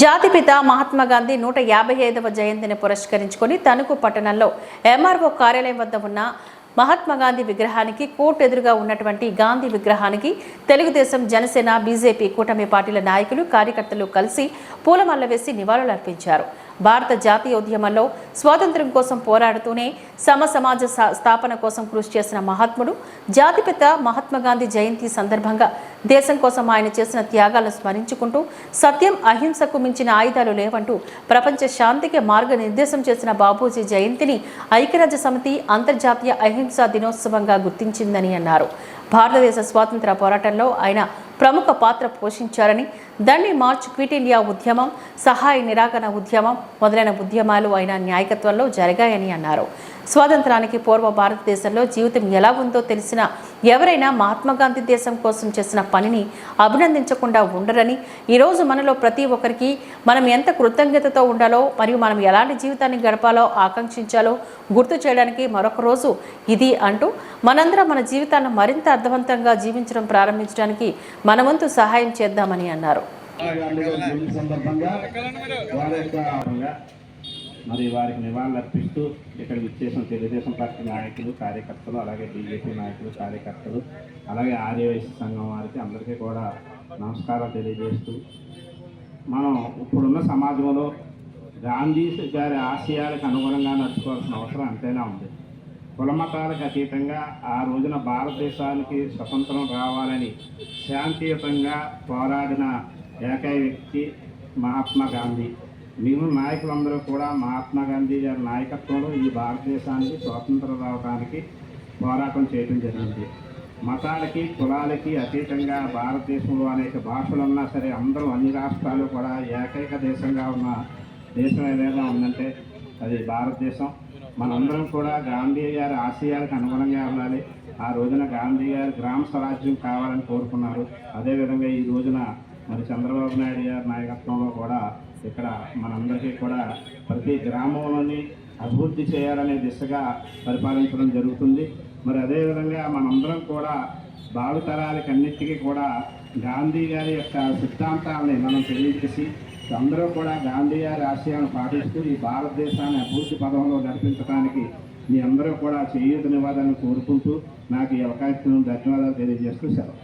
జాతిపిత మహాత్మా గాంధీ నూట యాభై ఐదవ జయంతిని పురస్కరించుకొని తణుకు పట్టణంలో ఎంఆర్ఓ కార్యాలయం వద్ద ఉన్న మహాత్మా గాంధీ విగ్రహానికి కోర్టు ఎదురుగా ఉన్నటువంటి గాంధీ విగ్రహానికి తెలుగుదేశం జనసేన బీజేపీ కూటమి పార్టీల నాయకులు కార్యకర్తలు కలిసి పూలమల్ల వేసి నివాళులర్పించారు. భారత జాతీయ ఉద్యమంలో స్వాతంత్ర్యం కోసం పోరాడుతూనే సమ సమాజ స్థాపన కోసం కృషి చేసిన మహాత్ముడు జాతిపిత మహాత్మాగాంధీ జయంతి సందర్భంగా దేశం కోసం ఆయన చేసిన త్యాగాలను స్మరించుకుంటూ సత్యం అహింసకు మించిన ఆయుధాలు లేవంటూ ప్రపంచ శాంతికి మార్గనిర్దేశం చేసిన బాబూజీ జయంతిని ఐక్యరాజ్య సమితి అంతర్జాతీయ అహింసా దినోత్సవంగా గుర్తించిందని అన్నారు. భారతదేశ స్వాతంత్ర పోరాటంలో ఆయన ప్రముఖ పాత్ర పోషించారని దండి మార్చ్ క్విట్ ఇండియా ఉద్యమం సహాయ నిరాకరణ ఉద్యమం మొదలైన ఉద్యమాలు ఆయన నాయకత్వంలో జరిగాయని అన్నారు. స్వాతంత్రానికి పూర్వ భారతదేశంలో జీవితం ఎలా ఉందో తెలిసిన ఎవరైనా మహాత్మాగాంధీ దేశం కోసం చేసిన పనిని అభినందించకుండా ఉండరని ఈరోజు మనలో ప్రతి ఒక్కరికి మనం ఎంత కృతజ్ఞతతో ఉండాలో మరియు మనం ఎలాంటి జీవితాన్ని గడపాలో ఆకాంక్షించాలో గుర్తు చేయడానికి మరొక రోజు ఇది అంటూ మనందరం మన జీవితాన్ని మరింత అర్థవంతంగా జీవించడం ప్రారంభించడానికి మనవంతు సహాయం చేద్దామని అన్నారు. సందర్భంగా వారి యొక్క మరి వారికి నివాళులు అర్పిస్తూ ఇక్కడ విచ్చేసిన తెలుగుదేశం పార్టీ నాయకులు కార్యకర్తలు అలాగే బీజేపీ నాయకులు కార్యకర్తలు అలాగే ఆర్యవైశ్య సంఘం వారికి అందరికీ కూడా నమస్కారం తెలియజేస్తూ మనం ఇప్పుడున్న సమాజంలో గాంధీ గారి ఆశయాలకు అనుగుణంగా నడుచుకోవాల్సిన అవసరం ఎంతైనా ఉంది. కులమతాలకు అతీతంగా ఆ రోజున భారతదేశానికి స్వతంత్రం రావాలని శాంతియుతంగా పోరాడిన ఏకైక వ్యక్తి మహాత్మా గాంధీ. మేము నాయకులందరూ కూడా మహాత్మా గాంధీ గారి నాయకత్వంలో ఈ భారతదేశానికి స్వాతంత్రం రావడానికి పోరాటం చేయడం జరిగింది. మతాలకి కులాలకి అతీతంగా భారతదేశంలో అనేక భాషలు ఉన్నా సరే అందరూ అన్ని రాష్ట్రాలు కూడా ఏకైక దేశంగా ఉన్న దేశం ఏదైనా ఉందంటే అది భారతదేశం. మనందరం కూడా గాంధీ గారి ఆశయాలకు అనుగుణంగా ఉండాలి. ఆ రోజున గాంధీ గారు గ్రామ స్వరాజ్యం కావాలని కోరుకున్నారు. అదేవిధంగా ఈ రోజున మరి చంద్రబాబు నాయుడు గారి నాయకత్వంలో కూడా ఇక్కడ మనందరికీ కూడా ప్రతి గ్రామంలోని అభివృద్ధి చేయాలనే దిశగా పరిపాలించడం జరుగుతుంది. మరి అదేవిధంగా మనందరం కూడా భావితరాలకి అన్నిటికీ కూడా గాంధీ గారి యొక్క సిద్ధాంతాలని మనం తెలియజేసి అందరూ కూడా గాంధీ గారి ఆశయాలను పాటిస్తూ ఈ భారతదేశాన్ని అభివృద్ధి పదంలో నడిపించడానికి మీ అందరూ కూడా చేయూతనివ్వాలని కోరుకుంటూ నాకు ఈ అవకాశం ధన్యవాదాలు తెలియజేస్తూ సెలవు.